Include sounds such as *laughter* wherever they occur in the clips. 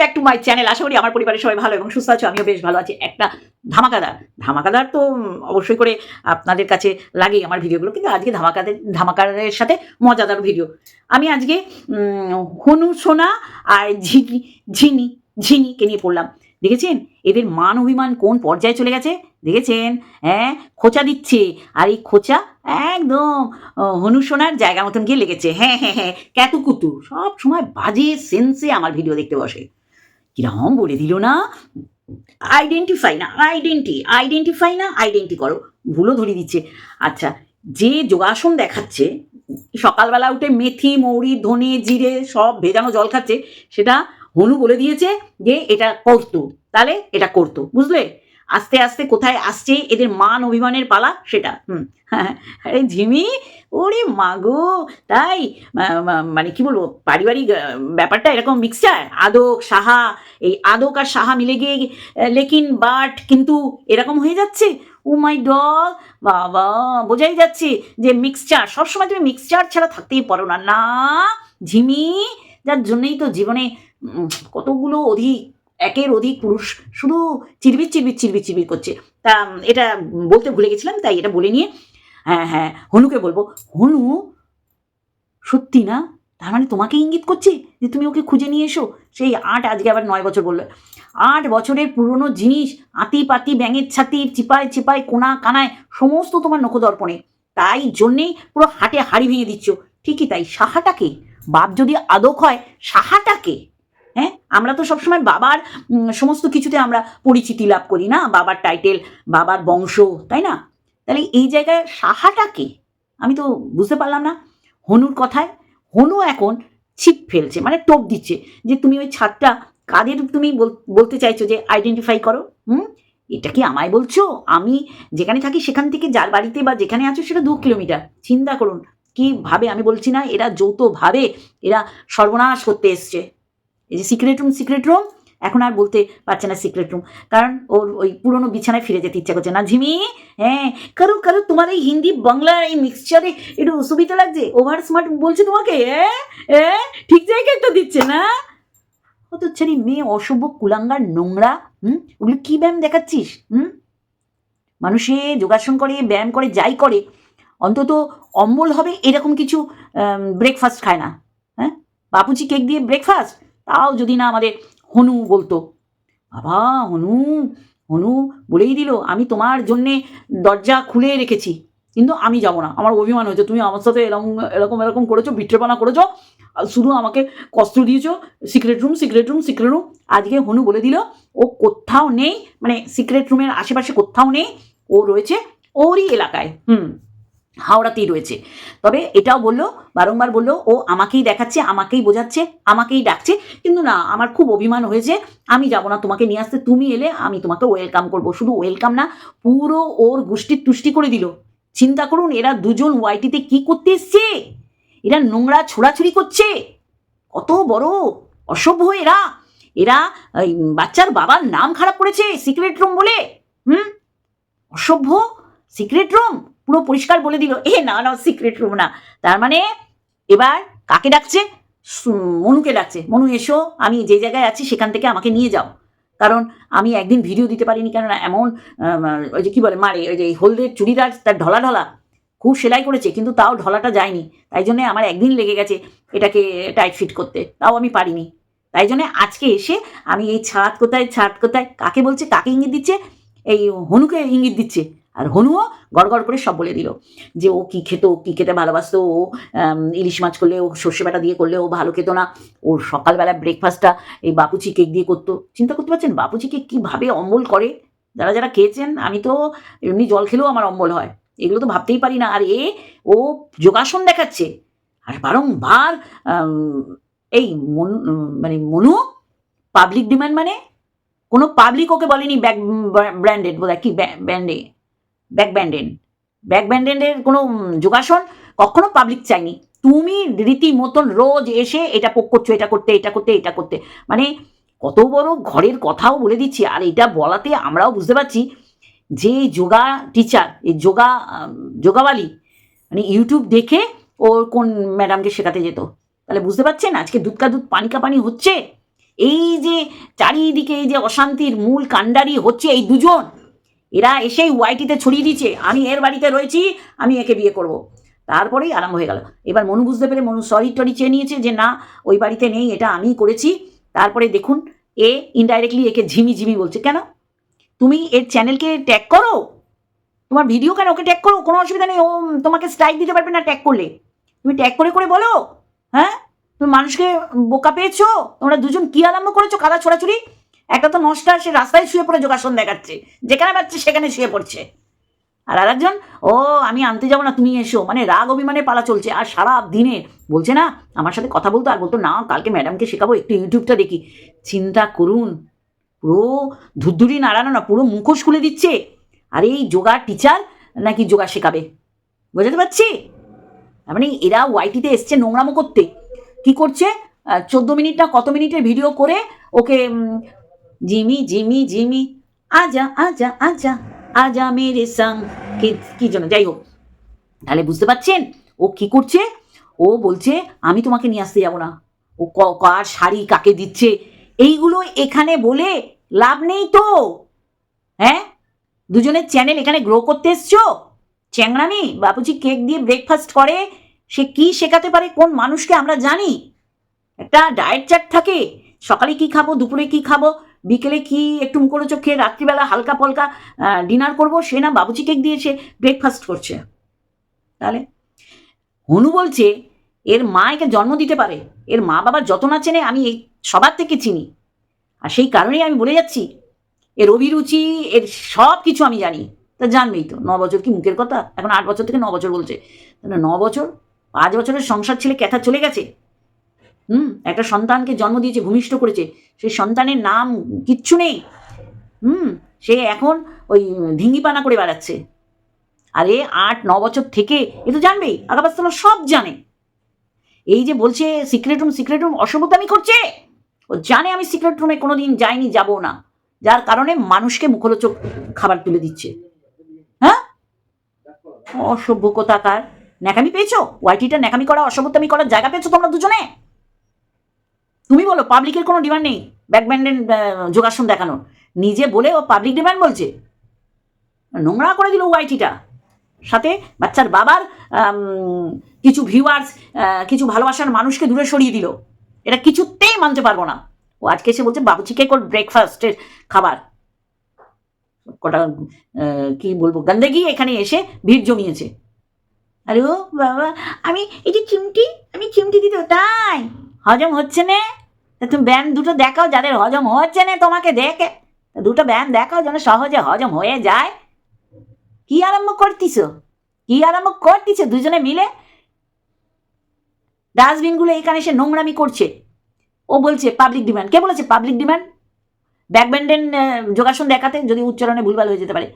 Back to my channel আশা করি আমার পরিবারের সবাই ভালো এবং সুস্থ আছো। আমিও বেশ ভালো আছি। একটা ধামাকাদার। ধামাকাদার তো অবশ্যই করে আপনাদের কাছে লাগে আমার ভিডিওগুলো। কিন্তু আজকে ধামাকাদের সাথে মজাদার ভিডিও। আমি আজকে হনু, সোনা আর ঝিনি ঝিনি, ঝিনিকে নিয়ে পড়লাম। দেখেছেন? এদের মান অভিমান কোন পর্যায়ে চলে গেছে? দেখেছেন? হ্যাঁ খোঁচা দিচ্ছে। আর এই খোঁচা একদম আহ, হনু জায়গা মতন গিয়ে লেগেছে। হ্যাঁ হ্যাঁ হ্যাঁ ক্যাতুকুতু সব সময় বাজে সেন্সে আমার ভিডিও দেখতে বসে। কিরম বলে দিল না? আইডেন্টিফাই না আইডেন্টি আইডেন্টিফাই না আইডেন্টি করো। ভুলও ধরিয়ে দিচ্ছে। আচ্ছা যে যোগাসন দেখাচ্ছে সকালবেলা উঠে মেথি মৌরি ধনে জিরে সব ভেজানো জল খাচ্ছে সেটা হনু বলে দিয়েছে যে এটা করতো। তাহলে এটা করতো, বুঝলে? আস্তে আস্তে কোথায় আসছে এদের মান অভিমানের পালা সেটা, হুম। *laughs* আরে ঝিমি ওরে মাগো, তাই মানে কি বলব, পারিবারিক ব্যাপারটা এরকম মিক্সচার আদক, সাহা, এই আদক আর সাহা মিলে গিয়ে লেকিন, বাট, কিন্তু এরকম হয়ে যাচ্ছে? ও মাই ডগ বাবা, বোঝাই যাচ্ছে যে মিক্সচার সবসময় তুমি মিক্সচার ছাড়া থাকতেই পারো না। না ঝিমি যার জন্যই তো জীবনে কতগুলো অধিক, একের অধিক পুরুষ শুধু চিরবির চিরবির চিরবির চিরবির করছে। তা এটা বলতে ভুলে গেছিলাম, তাই এটা বলে নিয়ে হ্যাঁ হ্যাঁ হনুকে বলব, হনু, সত্যি না? তার মানে তোমাকে ইঙ্গিত করছে যে তুমি ওকে খুঁজে নিয়ে এসো? সেই আট আজকে আবার নয় বছর বলল। আট বছরের পুরনো জিনিস আতি পাতি ব্যাঙের ছাতি, চিপায় চিপায়, কোনা, কানায়, সমস্ত তোমার নখদর্পণে। তাই জন্যেই পুরো হাটে হাড়ি ভেঙে দিচ্ছ। ঠিকই তাই সাহাটাকে বাপ যদি আদক হয় সাহাটাকে হ্যাঁ? আমরা তো সবসময় বাবার সমস্ত কিছুতে আমরা পরিচিতি লাভ করি না, বাবার টাইটেল বাবার বংশ, তাই না? তাহলে এই জায়গায় সাহাটাকে, আমি তো বুঝতে পারলাম না, হনুর কথায়, হনু এখন ছিপ ফেলছে মানে টোপ দিচ্ছে, যে তুমি ওই ছাদটা কাদের তুমি বল- বলতে চাইছো যে আইডেন্টিফাই করো, হুম? এটা কি আমায় বলছো? আমি যেখানে থাকি সেখান থেকে যার বাড়িতে বা যেখানে আছো সেটা দু কিলোমিটার। চিন্তা করুন, কীভাবে আমি বলছি না, এরা যৌথভাবে, এরা সর্বনাশ করতে এসছে। এই যে সিক্রেট রুম সিক্রেট রুম এখন আর বলতে পারছে না সিক্রেট রুম কারণ ওর ওই পুরনো বিছানায় ফিরে যেতে ইচ্ছা করছে। না, ঝিমি? হ্যাঁ কারও কারও, তোমার এই হিন্দি, বাংলার এই মিক্সচারে একটু অসুবিধা লাগছে? ওভার স্মার্ট বলছে তোমাকে হ্যাঁ? হ্যাঁ? ঠিক জায়গায় একটা দিচ্ছে না? ছেড়ে মেয়ে, অশুভ, কুলাঙ্গার, নোংরা, হুম? ওগুলো কি ব্যায়াম দেখাচ্ছিস, হুম? মানুষে যোগাসন করে, ব্যায়াম করে, যাই করে, অন্তত অম্বল হবে এরকম কিছু ব্রেকফাস্ট খায় না হ্যাঁ? বাপুচি কেক দিয়ে ব্রেকফাস্ট তাও যদি না আমাদের হনু বলতো, বাবা, হনু হনু বলেই দিল, আমি তোমার জন্যে দরজা খুলে রেখেছি, কিন্তু আমি যাব না। আমার অভিমান হয়েছে, তুমি আমার সাথে এরকম এরকম এরকম করেছ, বিট্রেপানা করেছ শুধু আমাকে কষ্ট দিয়েছ secret room secret room secret room আজকে হনু বলে দিল, ও কোথাও নেই মানে সিক্রেট রুমের আশেপাশে কোথাও নেই, ও রয়েছে ওরই এলাকায়। হুম। হাওড়াতেই রয়েছে। তবে এটাও বলল, বারংবার বলল, ও আমাকেই দেখাচ্ছে, আমাকেই বোঝাচ্ছে, আমাকেই ডাকছে। কিন্তু না, আমার খুব অভিমান হয়েছে, আমি যাব না তোমাকে নিয়ে আসতে, তুমি এলে আমি তোমাকে ওয়েলকাম করব। শুধু ওয়েলকাম না, পুরো ওর গোষ্ঠীর তুষ্টি করে দিল। চিন্তা করুন, এরা দুজন ওয়াইটিতে কি করতে এসছে? এরা নোংরা ছোড়াছুড়ি করছে? কত বড় অসভ্য এরা। এরা বাচ্চার বাবার নাম খারাপ করেছে, সিক্রেট রুম বলে। হুম? অসভ্য। সিক্রেট রুম পুরো পরিষ্কার বলে দিল। এ না না সিক্রেট রুম না। তার মানে এবার কাকে ডাকছে? মনুকে ডাকছে। মনু, এসো, আমি যে জায়গায় আছি সেখান থেকে আমাকে নিয়ে যাও। কারণ আমি একদিন ভিডিও দিতে পারিনি, কেননা এমন ওই যে কী বলে, মারে, ওই যে হলদের চুড়িদার, তার ঢলা ঢলা, খুব সেলাই করেছে, কিন্তু তাও ঢলাটা যায়নি। তাই জন্যে আমার একদিন লেগে গেছে এটাকে টাইট ফিট করতে। তাও আমি পারিনি। তাই জন্যে আজকে এসে আমি এই ছাদ কোথায় ছাদ কোথায়, কাকে বলছে, কাকে ইঙ্গিত দিচ্ছে? এই হনুকে ইঙ্গিত দিচ্ছে। আর হনুও গড়গড় করে সব বলে দিল যে ও কী খেত কী খেতে ভালোবাসতো, ও ইলিশ মাছ করলে, ও সর্ষে বাটা দিয়ে করলে ও ভালো খেত না ওর সকালবেলা ব্রেকফাস্টটা এই বাপুচি কেক দিয়ে করতো। চিন্তা করতে পারছেন? বাপুচি কেক কীভাবে অম্বল করে? যারা যারা খেয়েছেন, আমি তো এমনি জল খেলেও আমার অম্বল হয়। এগুলো তো ভাবতেই পারি না। আর এ, ও যোগাসন দেখাচ্ছে। আর বারংবার এই মন মানে মনু পাবলিক ডিমান্ড মানে? কোনো পাবলিক ওকে বলেনি ব্যাক ব্র্যান্ডেড বোধ হয় কি ব্যান্ডে ব্যাক ব্যান্ডেন ব্যাক ব্যান্ডেনের কোনো যোগাসন কখনো পাবলিক চাইনি তুমি রীতি মতন রোজ এসে এটা পোক করছ, এটা করতে এটা করতে এটা করতে। মানে কত বড় ঘরের কথাও বলে দিচ্ছি, আর এটা বলাতে আমরাও বুঝতে পারছি যে যোগা টিচার এই যোগা যোগাওয়ালি মানে ইউটিউব দেখে ওর কোন ম্যাডামকে শেখাতে যেত। তাহলে বুঝতে পারছেন? আজকে দুধকা দুধ পানি কা পানি হচ্ছে? এই যে চারিদিকে এই যে অশান্তির মূল কাণ্ডারি হচ্ছে এই দুজন। এরা এসেই ওয়াইটিতে ছড়িয়ে দিচ্ছে আমি এর বাড়িতে রয়েছি, আমি একে বিয়ে করব। তারপরেই আরম্ভ হয়ে গেল। এবার মনু বুঝতে পেরে মনু সরি টরি চেয়ে নিয়েছে যে, না, ওই বাড়িতে নেই, এটা আমিই করেছি। তারপরে দেখুন, এ ইনডাইরেক্টলি একে ঝিমি ঝিমি বলছে। কেন? তুমি এর চ্যানেলকে ট্যাগ করো? তোমার ভিডিও কেন ওকে ট্যাগ করো? কোনো অসুবিধা নেই, ও তোমাকে স্ট্রাইক দিতে পারবে না ট্যাগ করলে। তুমি ট্যাগ করে করে বলো হ্যাঁ? তুমি মানুষকে বোকা পেয়েছ? তোমরা দুজন কি আরম্ভ করেছ? কাদা ছোড়াছুড়ি? একটা তো নষ্টা, সে রাস্তায় শুয়ে পড়ে যোগাসন দেখাচ্ছে। যেখানে পাচ্ছে, সেখানে শুয়ে পড়ছে। আর আরেকজন, ও, আমি আনতে যাব না, তুমি এসো। মানে রাগ অভিমানে পালা চলছে। আর সারা দিনে, বলছে না, আমার সাথে কথা বলতো আর বলতো না, কালকে ম্যাডামকে শেখাবো, একটু ইউটিউবটা দেখি। চিন্তা করুন, পুরো ধুরধুরি নাড়ানো না, পুরো মুখোশ খুলে দিচ্ছে। আর এই যোগা টিচার নাকি যোগা শেখাবে? বুঝতে পারছি? মানে এরা ওয়াইটিতে এসছে নোংরামো করতে। কি করছে? চোদ্দ মিনিট না কত মিনিটের ভিডিও করে ওকে জিমি জিমি জিমি। আজা আজা আজা আজা মেরে সঙ্গ কি কি জন্য? যাই হোক। তাহলে বুঝতে পারছেন? ও কি করছে? ও বলছে, আমি তোমাকে নিয়ে আসতে যাব না। ও কার শাড়ি কাকে দিচ্ছে? এইগুলো এখানে বলে লাভ নেই তো। হ্যাঁ? দুজনের চ্যানেল এখানে গ্রো করতে এসছো? চ্যাংরামি বাপুজি কেক দিয়ে ব্রেকফাস্ট করে। সে কি শেখাতে পারে? কোন মানুষকে আমরা জানি? একটা ডায়েট চার্ট থাকে। সকালে কি খাব? দুপুরে কি খাব? বিকেলে কি একটু মুখরোচক খেয়ে রাত্রিবেলা হালকা পলকা ডিনার করব? সে না বাবুচি কেক দিয়ে সে ব্রেকফাস্ট করছে। তাহলে? হনু বলছে, এর মা একে জন্ম দিতে পারে। এর মা বাবার যত না চেনে আমি এই সবার থেকে চিনি। আর সেই কারণেই আমি বলে যাচ্ছি, এর অভিরুচি, এর সব কিছু আমি জানি। তা জানবেই তো, ন বছর কি মুখের কথা? এখন আট বছর থেকে ন বছর বলছে। ন বছর? পাঁচ বছরের সংসার ছেলে ক্যাথা চলে গেছে? হুম, একটা সন্তানকে জন্ম দিয়েছে, ভূমিষ্ঠ করেছে, সেই সন্তানের নাম কিচ্ছু নেই। হুম, সে এখন ওই ঢিঙ্গিপানা করে বেড়াচ্ছে। আর আট, ন বছর থেকে, এ তো জানবেই আগাবাস্তলা সব জানে। এই যে বলছে সিক্রেট রুম সিক্রেট রুম অসভ্যতামি করছে ও জানে আমি সিক্রেট রুমে কোনো দিন যাইনি, যাব না। যার কারণে মানুষকে মুখরোচক খাবার তুলে দিচ্ছে। হ্যাঁ? অসভ্য কোথাকার। ন্যাকামি পেয়েছ? ওয়াইটিটা ন্যাকামি করা অসভ্যতামি করার জায়গা পেয়েছ তোমরা দুজনে? তুমি বলো পাবলিকের কোনো ডিমান্ড নেই ব্যাকব্যান্ডের যোগাসন দেখানো নিজে বলে ও পাবলিক ডিমান্ড বলছে। নোংরা করে দিল ওয়াইটিটা সাথে বাচ্চার বাবার কিছু ভিউয়ার্স কিছু ভালোবাসার মানুষকে দূরে সরিয়ে দিল। এটা কিছুতেই মানতে পারব না। ও আজকে এসে বলছে বাবুচি কেক ওর ব্রেকফাস্টের খাবার। কটা কি বলব, গন্দেগি এখানে এসে ভিড় জমিয়েছে। আরে ও বাবা, আমি এই যে চিমটি, আমি চিমটি দিতে, তাই? হজম হচ্ছে না? তুমি ব্যায়াম দুটো দেখাও, যাদের হজম হচ্ছে না তোমাকে দেখে। দুটো ব্যায়াম দেখাও যেন সহজে হজম হয়ে যায়। কি আরম্ভ করতিস কি আরম্ভ করতিস দুজনে মিলে? ডাস্টবিনগুলো এখানে এসে নোংরামি করছে। ও বলছে পাবলিক ডিমান্ড কে বলেছে? পাবলিক ডিমান্ড ব্যাকব্যান্ডেন যোগাসন দেখাতে যদি উচ্চারণে ভুলভাল হয়ে যেতে পারে।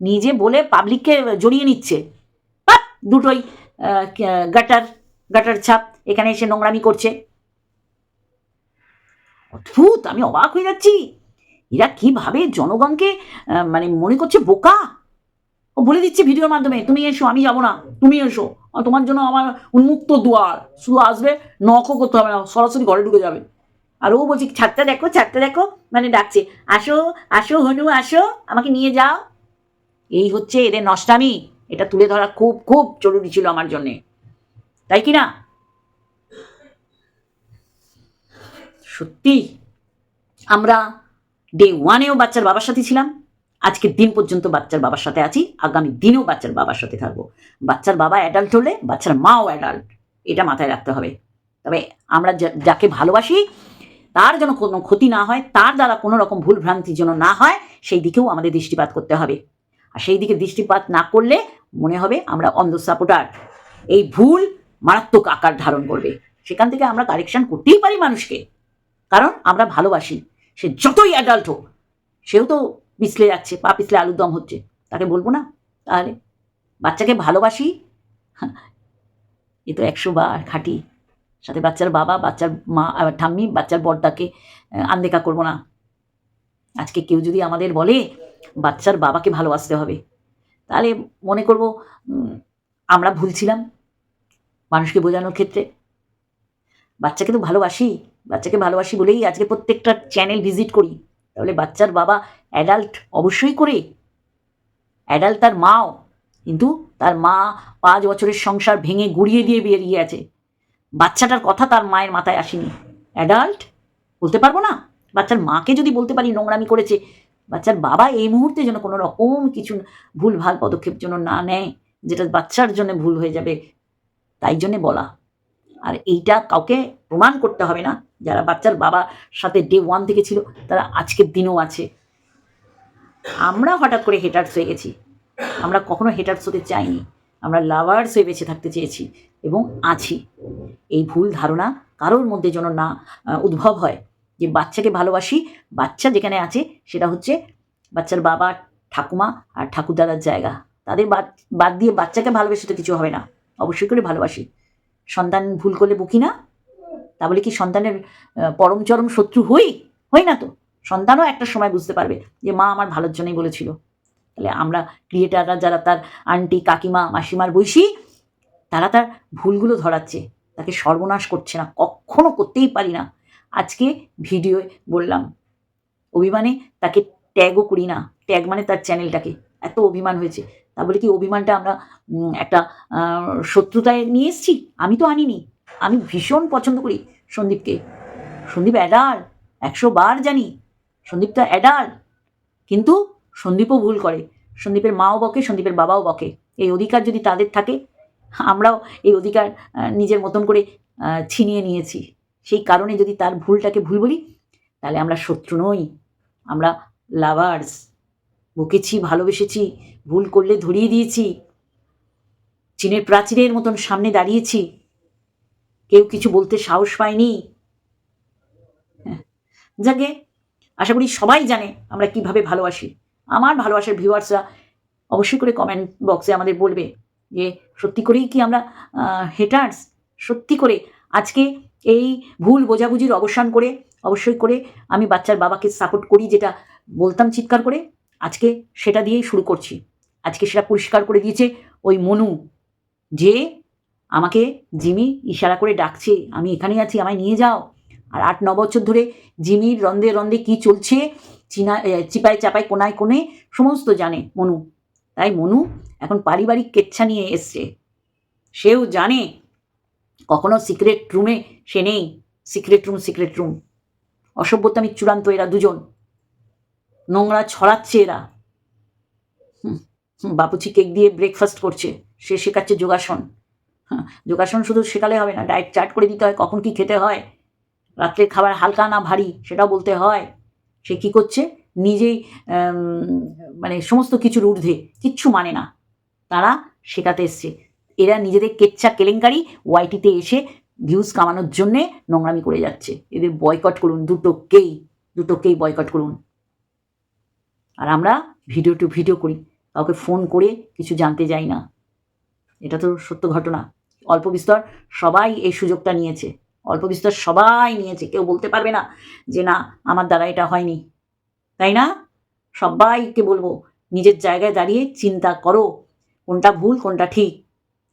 নিজে বলে পাবলিককে জড়িয়ে নিচ্ছে। দুটোই গাটার গাটার ছাপ এখানে এসে নোংরামি করছে। অদ্ভুত, আমি অবাক হয়ে যাচ্ছি। এরা কীভাবে জনগণকে মানে মনে করছে বোকা? ও বলে দিচ্ছে ভিডিওর মাধ্যমে, তুমি এসো, আমি যাব না, তুমি এসো। তোমার জন্য আমার উন্মুক্ত দুয়ার। শুধু আসবে, নখও করতে হবে না, সরাসরি ঘরে ঢুকে যাবে। আর ও বলছে, ছাদটা দেখো ছাদটা দেখো। মানে ডাকছে, আসো আসো হনু, আসো, আমাকে নিয়ে যাও। এই হচ্ছে এদের নষ্টামি। এটা তুলে ধরা খুব খুব জরুরি ছিল আমার জন্যে। তাই কি না? সত্যি? আমরা ডে ওয়ানেও বাচ্চার বাবার সাথে ছিলাম। আজকের দিন পর্যন্ত বাচ্চার বাবার সাথে আছি। আগামী দিনেও বাচ্চার বাবার সাথে থাকব। বাচ্চার বাবা অ্যাডাল্ট হলে বাচ্চার মাও অ্যাডাল্ট এটা মাথায় রাখতে হবে। তবে আমরা যাকে ভালোবাসি, তার যেন কোনো ক্ষতি না হয়, তার দ্বারা কোনো রকম ভুল ভ্রান্তি যেন না হয়, সেই দিকেও আমাদের দৃষ্টিপাত করতে হবে। আর সেই দিকে দৃষ্টিপাত না করলে মনে হবে আমরা অন্ধ সাপোর্টার এই ভুল মারাত্মক আকার ধারণ করবে। সেখান থেকে আমরা কারেকশন করতেই পারি মানুষকে। কারণ আমরা ভালোবাসি। সে যতই অ্যাডাল্ট হোক সেও তো পিছলে যাচ্ছে পা পিছলে আলুর দম হচ্ছে। তাকে বলব না? তাহলে বাচ্চাকে ভালোবাসি? এ তো একশো বার খাটি। সাথে বাচ্চার বাবা বাচ্চার মা ঠাম্মি বাচ্চার বড়দাকে আহ, আনদেখা করব না। আজকে কেউ যদি আমাদের বলে বাচ্চার বাবাকে ভালোবাসতে হবে তাহলে মনে করব আমরা ভুল ছিলাম মানুষকে বোঝানোর ক্ষেত্রে। বাচ্চাকে তো ভালোবাসি। বাচ্চাকে ভালোবাসি বলেই আজকে প্রত্যেকটা চ্যানেল ভিজিট করি। তাহলে বাচ্চার বাবা অ্যাডাল্ট অবশ্যই করে। অ্যাডাল্ট তার মাও, কিন্তু তার মা পাঁচ বছরের সংসার ভেঙে গুড়িয়ে দিয়ে বেরিয়ে আছে। বাচ্চাটার কথা তার মায়ের মাথায় আসেনি। অ্যাডাল্ট বলতে পারব না? বাচ্চার মাকে যদি বলতে পারি নোংরামি করেছে, বাচ্চার বাবা এই মুহূর্তে যেন কোনো রকম কিছু ভুল ভালো পদক্ষেপ যেন না নেয়, যেটা বাচ্চার জন্য ভুল হয়ে যাবে, তাই জন্যে বলা। আর এইটা কাউকে প্রমাণ করতে হবে না। যারা বাচ্চার বাবার সাথে ডে ওয়ান থেকে ছিল, তারা আজকের দিনেও আছে। আমরা হঠাৎ করে হেটার্স হয়ে গেছি। আমরা কখনো হেটার্স হতে চাইনি। আমরা লাভার্স হয়ে বেঁচে থাকতে চেয়েছি এবং আছি। এই ভুল ধারণা কারোর মধ্যে যেন না উদ্ভব হয়। যে বাচ্চাকে ভালোবাসি, বাচ্চা যেখানে আছে, সেটা হচ্ছে বাচ্চার বাবা, ঠাকুমা আর ঠাকুরদাদার জায়গা। তাদের বাদ বাদ দিয়ে বাচ্চাকে ভালোবেসে তো কিছু হবে না। অবশ্যই করে ভালোবাসি। সন্তান ভুল করলে বকি না? তা বলে কি সন্তানের পরম চরম শত্রু হই? হই না তো? সন্তানও একটা সময় বুঝতে পারবে যে মা আমার ভালোর জন্যই বলেছিল। তাহলে আমরা ক্রিয়েটাররা যারা তার আন্টি, কাকিমা, মাসিমার বৈশী, তারা তার ভুলগুলো ধরাচ্ছে। তাকে সর্বনাশ করছে না। কখনো করতেই পারি না। আজকে ভিডিও বললাম, অভিমানে তাকে ট্যাগও করি না। ট্যাগ মানে তার চ্যানেলটাকে এত অভিমান হয়েছে। তা বলে কি, অভিমানটা আমরা একটা শত্রুতায় নিয়ে এসেছি, আমি তো আনিনি। আমি ভীষণ পছন্দ করি সন্দীপকে। সন্দীপ অ্যাডাল, একশো বার জানি সন্দীপ তো কিন্তু সন্দীপও ভুল করে। সন্দীপের মাও বকে, সন্দীপের বাবাও বকে। এই অধিকার যদি তাদের থাকে, আমরাও এই অধিকার নিজের মতন করে ছিনিয়ে নিয়েছি। সেই কারণে যদি তার ভুলটাকে ভুল বলি, তাহলে আমরা শত্রু নই। আমরা লাভার্স বকেছি ভালোবেসেছি ভুল করলে ধরিয়ে দিয়েছি চীনের প্রাচীরের মতন সামনে দাঁড়িয়েছি কেউ কিছু বলতে সাহস পায়নি। হ্যাঁ, যাকে আশা করি সবাই জানে আমরা কীভাবে ভালোবাসি। আমার ভালোবাসার ভিউয়ার্সরা অবশ্যই করে কমেন্ট বক্সে আমাদের বলবে যে সত্যি করেই কি আমরা হেটার্স সত্যি করে আজকে এই ভুল বোঝাবুঝির অবসান করে অবশ্যই করে আমি বাচ্চার বাবাকে সাপোর্ট করি যেটা বলতাম চিৎকার করে। আজকে সেটা দিয়েই শুরু করছি। আজকে সেটা পরিষ্কার করে দিয়েছে ওই মনু যে আমাকে জিমি ইশারা করে ডাকছে, আমি এখানেই আছি, আমায় নিয়ে যাও। আর আট, ন বছর ধরে জিমির রন্দে রন্দে কি চলছে, চিনা চিপায় চাপায়, কোনায় কোণে, সমস্ত জানে মনু। তাই মনু এখন পারিবারিক কেচ্ছা নিয়ে এসছে। সেও জানে কখনো সিক্রেট রুমে সে নেই। Secret room secret room. অসভ্যতামি চূড়ান্ত এরা দুজন। নোংরা ছড়াচ্ছে এরা। বাপুচি কেক দিয়ে ব্রেকফাস্ট করছে, সে শেখাচ্ছে যোগাসন। হ্যাঁ যোগাসন শুধু শেখালে হবে না ডায়েট চার্ট করে দিতে হয়, কখন কি খেতে হয়, রাত্রের খাবার হালকা না ভারী, সেটাও বলতে হয়। সে কি করছে? নিজেই মানে সমস্ত কিছুর ঊর্ধ্বে, কিচ্ছু মানে না। তারা শেখাতে এসছে। এরা নিজেদের কেচ্ছা কেলেঙ্কারি ওয়াইটিতে এসে ভিউজ কামানোর জন্যে নোংরামি করে যাচ্ছে। এদের বয়কট করুন দুটোকেই দুটোকেই বয়কট করুন। আর আমরা ভিডিও টু ভিডিও করি। কাউকে ফোন করে কিছু জানতে যাই না। এটা তো সত্য ঘটনা। অল্প বিস্তর সবাই এই সুযোগটা নিয়েছে। অল্প বিস্তর সবাই নিয়েছে। কেউ বলতে পারবে না যে, না, আমার দ্বারা এটা হয়নি। তাই না? সবাইকে বলব, নিজের জায়গায় দাঁড়িয়ে চিন্তা করো, কোনটা ভুল, কোনটা ঠিক।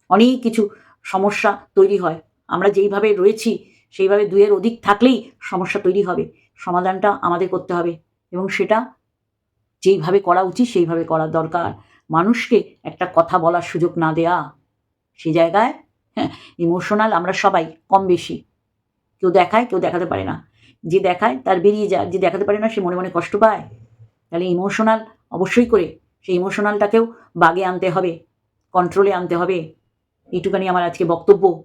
অনেক কিছু সমস্যা তৈরি হয়। আমরা যেইভাবে রয়েছি, সেইভাবে দুয়ের অধিক থাকলেই সমস্যা তৈরি হবে। সমাধানটা আমাদের করতে হবে এবং সেটা যেইভাবে করা উচিত, সেইভাবে করা দরকার। মানুষকে একটা কথা বলার সুযোগ না দেয়া, সে জায়গায় হ্যাঁ ইমোশনাল আমরা সবাই কম বেশি। কেউ দেখায়, কেউ দেখাতে পারে না। যে দেখায়, তার বেরিয়ে যায়। যে দেখাতে পারে না, সে মনে মনে কষ্ট পায়। তাহলে ইমোশনাল অবশ্যই করে, সেই ইমোশনালটাকেও বাগে আনতে হবে কন্ট্রোলে আনতে হবে। এইটুখানি আমার আজকে বক্তব্য।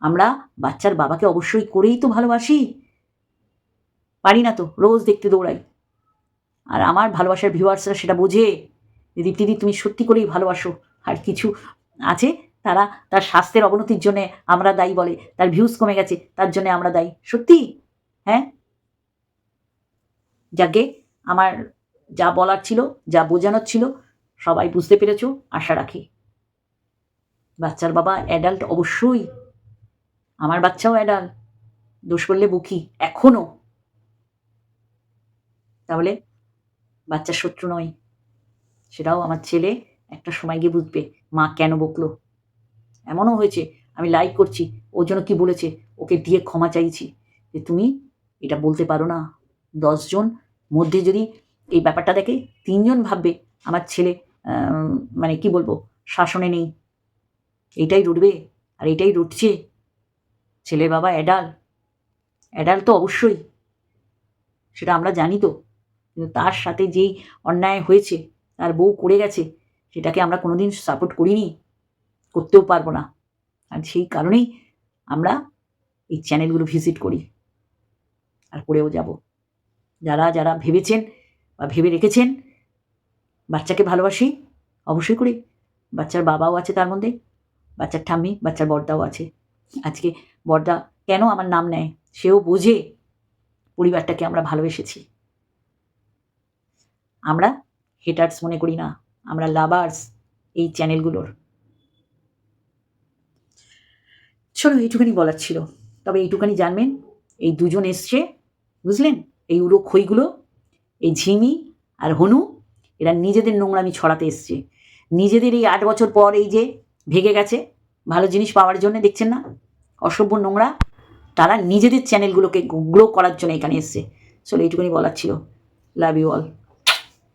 আমরা বাচ্চার বাবাকে অবশ্যই করেই তো ভালোবাসি। পারি না তো, রোজ দেখতে দৌড়াই। আর আমার ভালোবাসার ভিউয়ার্সরা সেটা বোঝে। দীপ্তিদি তুমি সত্যি করেই ভালোবাসো। আর কিছু আছে তারা তার স্বাস্থ্যের অবনতির জন্য আমরা দায়ী বলে, তার ভিউজ কমে গেছে, তার জন্য আমরা দায়ী। সত্যি? হ্যাঁ? যাকে আমার যা বলার ছিল, যা বোঝানোর ছিল, সবাই বুঝতে পেরেছ, আশা রাখি। বাচ্চার বাবা অ্যাডাল্ট অবশ্যই। আমার বাচ্চাও অ্যাডাল্ট দোষ করলে বুকি, এখনও। তাহলে বাচ্চার শত্রু নয়। সেটাও আমার ছেলে একটা সময় গিয়ে বুঝবে, মা কেন বকলো। এমনও হয়েছে, আমি লাইক করছি ওর জন্য কি বলেছে, ওকে দিয়ে ক্ষমা চাইছি। যে তুমি এটা বলতে পারো না। দশজন মধ্যে যদি এই ব্যাপারটা দেখে তিনজন ভাববে, আমার ছেলে মানে কি বলব, শাসনে নেই। এটাই রুটবে, আর এইটাই রুটছে। ছেলের বাবা অ্যাডাল। অ্যাডাল তো অবশ্যই। সেটা আমরা জানি তো। কিন্তু তার সাথে যেই অন্যায় হয়েছে, তার বউ করে গেছে, সেটাকে আমরা কোনোদিন সাপোর্ট করিনি, করতেও পারব না। আর সেই কারণেই আমরা এই চ্যানেলগুলো ভিজিট করি আর করেও যাব। যারা যারা ভেবেছেন বা ভেবে রেখেছেন বাচ্চাকে ভালোবাসি, অবশ্যই করি। বাচ্চার বাবাও আছে তার মধ্যে, বাচ্চার ঠাম্মি, বাচ্চার বর্দাও আছে। আজকে বর্দা কেন আমার নাম নেয়, সেও বোঝে পরিবারটাকে আমরা ভালোবেসেছি। আমরা হেটার্স মনে করি না, আমরা লাভার্স এই চ্যানেলগুলোর চলো এইটুখানি বলার ছিল, তবে এইটুখানি জানবেন, এই দুজন এসছে, বুঝলেন? এই উড়ো খইগুলো এই ঝিমি আর হনু, এরা নিজেদের নোংরামি ছড়াতে এসছে। নিজেদের এই আট বছর পর এই যে ভেগে গেছে, ভালো জিনিস পাওয়ার জন্য, দেখছেন না? অসভ্য নোংরা, তারা নিজেদের চ্যানেলগুলোকে গ্রো করার জন্য এখানে এসছে। চলো এইটুকুনি বলার ছিল। Love you all